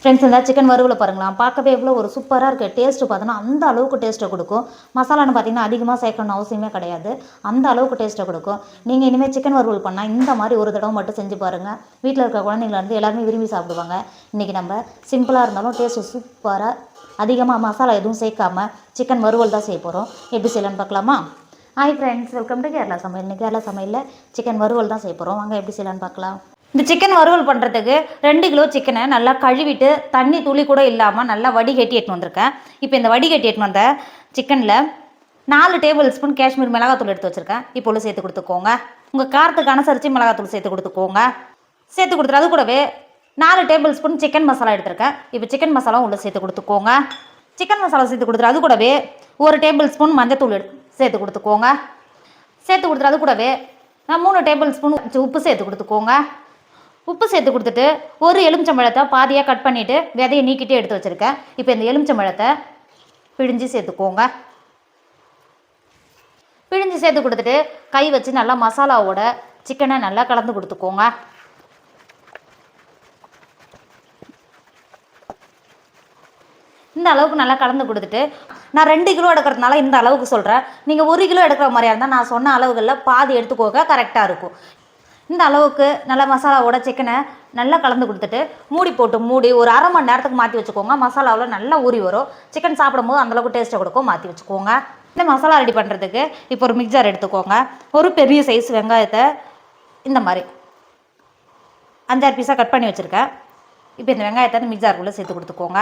Friends இந்த chicken வறுவலை பாருங்களா பார்க்கவே எவ்வளோ ஒரு சூப்பராக இருக்குது டேஸ்ட்டு பார்த்தோன்னா அந்த அளவுக்கு டேஸ்ட்டை கொடுக்கும். மசாலான்னு பார்த்தீங்கன்னா அதிகமாக சேர்க்கணும்னு அவசியமே கிடையாது. அந்த அளவுக்கு டேஸ்ட்டை கொடுக்கும். நீங்கள் இனிமேல் சிக்கன் வறுவல் பண்ணால் இந்த மாதிரி ஒரு தடவை மட்டும் செஞ்சு பாருங்கள் வீட்டில் இருக்க குழந்தைங்கள இருந்து எல்லாருமே விரும்பி சாப்பிடுவாங்க. இன்றைக்கி நம்ம சிம்பிளாக இருந்தாலும் டேஸ்ட்டு சூப்பராக அதிகமாக மசாலா எதுவும் சேர்க்காம சிக்கன் வறுவல் தான் செய்ய போகிறோம் எப்படி செய்யலான்னு பார்க்கலாமா? Hi friends welcome to Kerala சமையல். இன்னைக்கு கேரளா சமையலில் சிக்கன் வறுவல் தான் செய்ய போகிறோம் வாங்க எப்படி செய்யலான்னு பார்க்கலாம். இந்த சிக்கன் வறுவல் பண்ணுறதுக்கு ரெண்டு கிலோ சிக்கனை நல்லா கழுவிட்டு தண்ணி துளி கூட இல்லாமல் நல்லா வடிகட்டி எடுத்துன்னு வந்திருக்கேன். இப்போ இந்த வடிகட்டி எடுத்துன்னு வந்த சிக்கனில் நாலு டேபிள் ஸ்பூன் காஷ்மீர் மிளகாத்தூள் எடுத்து வச்சுருக்கேன். இப்போ உள்ள சேர்த்து கொடுத்துக்கோங்க. உங்கள் காரத்துக்கு அனுசரித்து மிளகாத்தூள் சேர்த்து கொடுத்துக்கோங்க. சேர்த்து கொடுத்துட்டு அது கூடவே நாலு டேபிள் ஸ்பூன் சிக்கன் மசாலா எடுத்திருக்கேன். இப்போ சிக்கன் மசாலா உள்ளே சேர்த்து கொடுத்துக்கோங்க. சிக்கன் மசாலா சேர்த்து கொடுத்துரு அது கூடவே ஒரு டேபிள் ஸ்பூன் மஞ்சத்தூள் எடுத்து சேர்த்து கொடுத்துக்கோங்க. சேர்த்து கொடுத்துரு அது கூடவே நான் மூணு டேபிள் ஸ்பூன் உப்பு சேர்த்து கொடுத்துக்கோங்க. உப்பு சேர்த்து கொடுத்துட்டு ஒரு எலுமிச்சம்பழத்தை பாதியாக கட் பண்ணிவிட்டு விதையை நீக்கிட்டே எடுத்து வச்சுருக்கேன். இப்போ இந்த எலுமிச்சம்பழத்தை பிழிஞ்சு சேர்த்துக்கோங்க. பிழிஞ்சு சேர்த்து கொடுத்துட்டு கை வச்சு நல்லா மசாலாவோட சிக்கனை நல்லா கலந்து கொடுத்துக்கோங்க. இந்த அளவுக்கு நல்லா கலந்து கொடுத்துட்டு நான் ரெண்டு கிலோ எடுக்கிறதுனால இந்த அளவுக்கு சொல்கிறேன் நீங்கள் ஒரு கிலோ எடுக்கிற மாதிரியா இருந்தால் நான் சொன்ன அளவுகளில் பாதி எடுத்துக்கோங்க கரெக்டாக இருக்கும். இந்த அளவுக்கு நல்லா மசாலாவோட சிக்கனை நல்லா கலந்து கொடுத்துட்டு மூடி போட்டு மூடி ஒரு அரை மணி நேரத்துக்கு மாற்றி வச்சுக்கோங்க. மசாலாவில் நல்லா ஊறி வரும். சிக்கன் சாப்பிடும்போது அந்தளவுக்கு டேஸ்ட்டை கொடுக்கும். மாற்றி வச்சுக்கோங்க. இந்த மசாலா ரெடி பண்ணுறதுக்கு இப்போ ஒரு மிக்சர் எடுத்துக்கோங்க. ஒரு பெரிய சைஸ் வெங்காயத்தை இந்த மாதிரி அஞ்சாறு பீஸாக கட் பண்ணி வச்சுருக்கேன். இப்போ இந்த வெங்காயத்தை அந்த மிக்சாருக்குள்ளே சேர்த்து கொடுத்துக்கோங்க.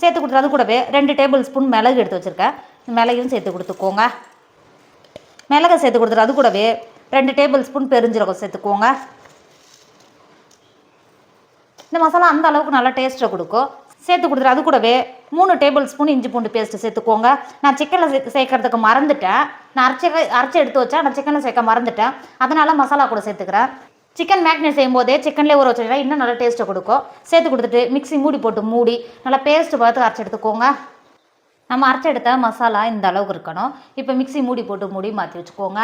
சேர்த்து கொடுத்துட்டு அது கூடவே ரெண்டு டேபிள் ஸ்பூன் மிளகு எடுத்து வச்சுருக்கேன். இந்த மிளகையும் சேர்த்து கொடுத்துக்கோங்க. மிளகை சேர்த்து கொடுத்துட்டு அது கூடவே ரெண்டு டேபிள் ஸ்பூன் பெருஞ்சீரகம் சேர்த்துக்கோங்க. இந்த மசாலா அந்த அளவுக்கு நல்லா டேஸ்ட்டை கொடுக்கும். சேர்த்து கொடுத்துரு அது கூடவே மூணு டேபிள் ஸ்பூன் இஞ்சி பூண்டு பேஸ்ட்டு சேர்த்துக்கோங்க. நான் சிக்கனில் சே சேர்க்கறதுக்கு மறந்துட்டேன். நான் அரைச்சி அரைச்சி எடுத்து வச்சேன். நான் சிக்கனில் சேர்க்க மறந்துட்டேன். அதனால் மசாலா கூட சேர்த்துக்கிறேன். சிக்கன் மேக்னேட் செய்யும் போதே சிக்கன்லேயே ஊற வச்சுட்டா இன்னும் நல்லா டேஸ்ட்டை கொடுக்கும். சேர்த்து கொடுத்துட்டு மிக்ஸி மூடி போட்டு மூடி நல்லா பேஸ்ட்டு பார்த்து அரைச்சி எடுத்துக்கோங்க. நம்ம அரைச்சி எடுத்த மசாலா இந்த அளவுக்கு இருக்கணும். இப்போ மிக்ஸி மூடி போட்டு மூடி மாற்றி வச்சுக்கோங்க.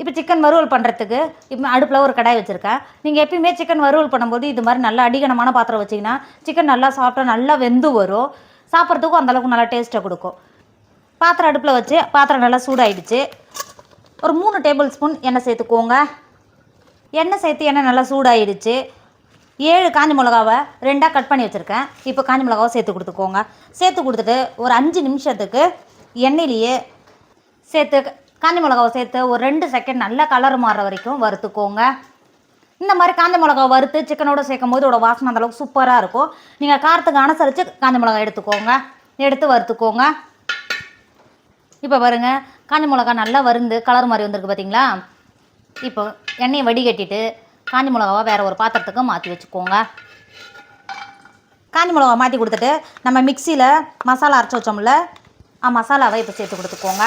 இப்போ சிக்கன் வறுவல் பண்ணுறதுக்கு இப்போ அடுப்பில் ஒரு கடாய் வச்சுருக்கேன். நீங்கள் எப்பயுமே சிக்கன் வறுவல் பண்ணும்போது இது மாதிரி நல்லா அடிகனமான பாத்திரம் வச்சிங்கன்னா சிக்கன் நல்லா சாப்பிட்டா நல்லா வெந்து வரும். சாப்பிட்றதுக்கும் அந்தளவுக்கு நல்லா டேஸ்ட்டை கொடுக்கும். பாத்திரம் அடுப்பில் வச்சு பாத்திரம் நல்லா சூடாயிடுச்சு. ஒரு மூணு டேபிள் ஸ்பூன் எண்ணெய் சேர்த்துக்கோங்க. எண்ணெய் சேர்த்து எண்ணெய் நல்லா சூடாயிடுச்சு. ஏழு காஞ்ச மிளகாவை ரெண்டாக கட் பண்ணி வச்சுருக்கேன். இப்போ காஞ்ச மிளகாவை சேர்த்து கொடுத்துக்கோங்க. சேர்த்து கொடுத்துட்டு ஒரு அஞ்சு நிமிஷத்துக்கு எண்ணெயிலேயே சேர்த்து காஞ்ச மிளகாவை சேர்த்து ஒரு ரெண்டு செகண்ட் நல்லா கலர் மாறுற வரைக்கும் வறுத்துக்கோங்க. இந்த மாதிரி காஞ்ச மிளகா வறுத்து சிக்கனோட சேர்க்கும் போது இதோட வாசனை அந்தளவுக்கு சூப்பராக இருக்கும். நீங்கள் காரத்துக்கு அனுசரித்து காஞ்ச மிளகாய் எடுத்துக்கோங்க. எடுத்து வறுத்துக்கோங்க. இப்போ பாருங்கள் காஞ்ச மிளகா நல்லா வருந்து கலர் மாதிரி வந்திருக்கு பார்த்தீங்களா இப்போ எண்ணெயை வடிகட்டிட்டு காஞ்ச மிளகாவை வேறு ஒரு பாத்திரத்துக்கு மாற்றி வச்சுக்கோங்க. காஞ்சி மிளகா மாற்றி கொடுத்துட்டு நம்ம மிக்சியில் மசாலா அரைச்சி வச்சோம்ல ஆ மசாலாவை இப்போ சேர்த்து கொடுத்துக்கோங்க.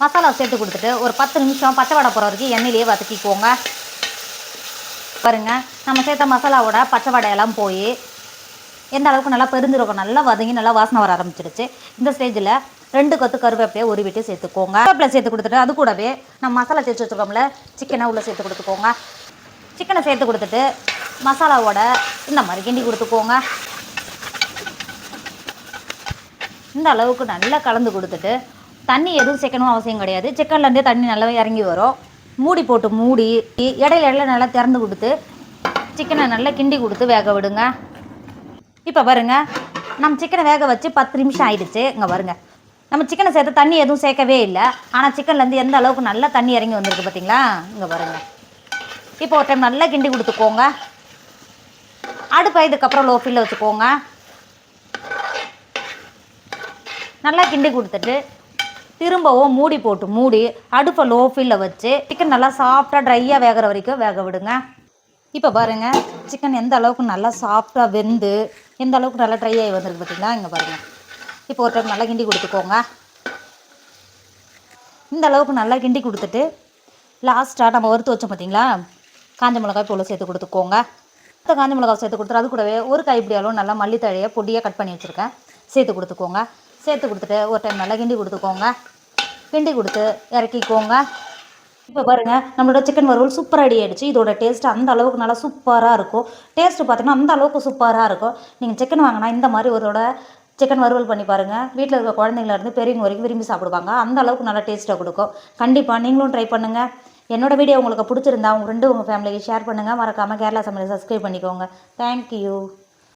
மசாலா சேர்த்து கொடுத்துட்டு ஒரு பத்து நிமிஷம் பச்சை வடை போகிற வரைக்கும் எண்ணெயிலேயே வதக்கிக்கோங்க. பாருங்க நம்ம சேர்த்த மசாலாவோட பச்சை வடையெல்லாம் போய் எந்த அளவுக்கு நல்லா பெருஞ்சிருக்கும் நல்லா வதங்கி நல்லா வாசனை வர ஆரம்பிச்சிருச்சு. இந்த ஸ்டேஜில் ரெண்டு கொத்து கருவேப்பிலையை ஒரு சேர்த்துக்கோங்க. கருவேப்பிலை சேர்த்து கொடுத்துட்டு அது கூடவே நம்ம மசாலா தேய்ச்சி வச்சுருக்கோம்ல சிக்கனை உள்ளே சேர்த்து கொடுத்துக்கோங்க. சிக்கனை சேர்த்து கொடுத்துட்டு மசாலாவோட இந்த மாதிரி கிண்டி கொடுத்துக்கோங்க. இந்த அளவுக்கு நல்லா கலந்து கொடுத்துட்டு தண்ணி எதுவும் சேர்க்கணும் அவசியம் கிடையாது. சிக்கன்லேருந்தே தண்ணி நல்லா இறங்கி வரும். மூடி போட்டு மூடி இடையில இடையில நல்லா திறந்து கொடுத்து சிக்கனை நல்லா கிண்டி கொடுத்து வேக விடுங்க. இப்போ பாருங்க நம்ம சிக்கனை வேக வச்சு பத்து நிமிஷம் ஆயிடுச்சு. இங்கே பாருங்கள் நம்ம சிக்கனை சேர்த்து தண்ணி எதுவும் சேர்க்கவே இல்லை. ஆனால் சிக்கன்லேருந்து எந்த அளவுக்கு நல்லா தண்ணி இறங்கி வந்திருக்கு பார்த்தீங்களா இங்கே பாருங்க. இப்போ ஒரு டைம் நல்லா கிண்டி கொடுத்துக்கோங்க. அடுப்பை இதுக்கப்புறம் லோ ஃபில்ல வச்சுக்கோங்க. நல்லா கிண்டி கொடுத்துட்டு திரும்பவும் மூடி போட்டு மூடி அடுப்பை லோ ஃபில்ல வச்சு சிக்கன் நல்லா சாஃப்டாக ட்ரையாக வேகிற வரைக்கும் வேக விடுங்க. இப்போ பாருங்கள் சிக்கன் எந்த அளவுக்கு நல்லா சாஃப்டாக வெந்து எந்த அளவுக்கு நல்லா ட்ரை ஆகி வந்திருக்கு பார்த்தீங்களா இங்கே பாருங்கள் இப்போ ஒரு டைம் நல்லா கிண்டி கொடுத்துக்கோங்க. இந்த அளவுக்கு நல்லா கிண்டி கொடுத்துட்டு லாஸ்ட்டாக நம்ம வறுத்து வச்சோம் பார்த்தீங்களா காஞ்ச மிளகாய் போல சேர்த்து கொடுத்துக்கோங்க. மற்ற காஞ்ச மிளகாய் சேர்த்து கொடுத்துட்டு அது கூடவே ஒரு கைப்பிடி அளவு நல்லா மல்லித்தழையை பொடியாக கட் பண்ணி வச்சுருக்கேன். சேர்த்து கொடுத்துக்கோங்க. சேர்த்து கொடுத்துட்டு ஒரு டைம் நல்லா கிண்டி கொடுத்துக்கோங்க. கிண்டி கொடுத்து இறக்கிக்கோங்க. இப்போ பாருங்கள் நம்மளோட சிக்கன் வறுவல் சூப்பர் ரெடி ஆகிடுச்சு இதோட டேஸ்ட் அந்த அளவுக்கு நல்லா சூப்பராக இருக்கும். டேஸ்ட் பார்த்தீங்கன்னா அந்த அளவுக்கு சூப்பராக இருக்கும். நீங்கள் சிக்கன் வாங்கினா இந்த மாதிரி ஒருவோட சிக்கன் வறுவல் பண்ணி பாருங்கள் வீட்டில் இருக்க குழந்தைங்கள இருந்து பெரியவங்க வரைக்கும் விரும்பி சாப்பிடுவாங்க. அந்த அளவுக்கு நல்லா டேஸ்ட்டாக கொடுக்கும். கண்டிப்பாக நீங்களும் ட்ரை பண்ணுங்கள் என்னோட வீடியோ உங்களுக்கு பிடிச்சிருந்தா உங்கள் ரெண்டு உங்கள் ஃபேமிலிக்கு ஷேர் பண்ணுங்கள் மறக்காமல் கேரளா சமையல் சப்ஸ்கிரைப் பண்ணிக்கோங்க. தேங்க்யூ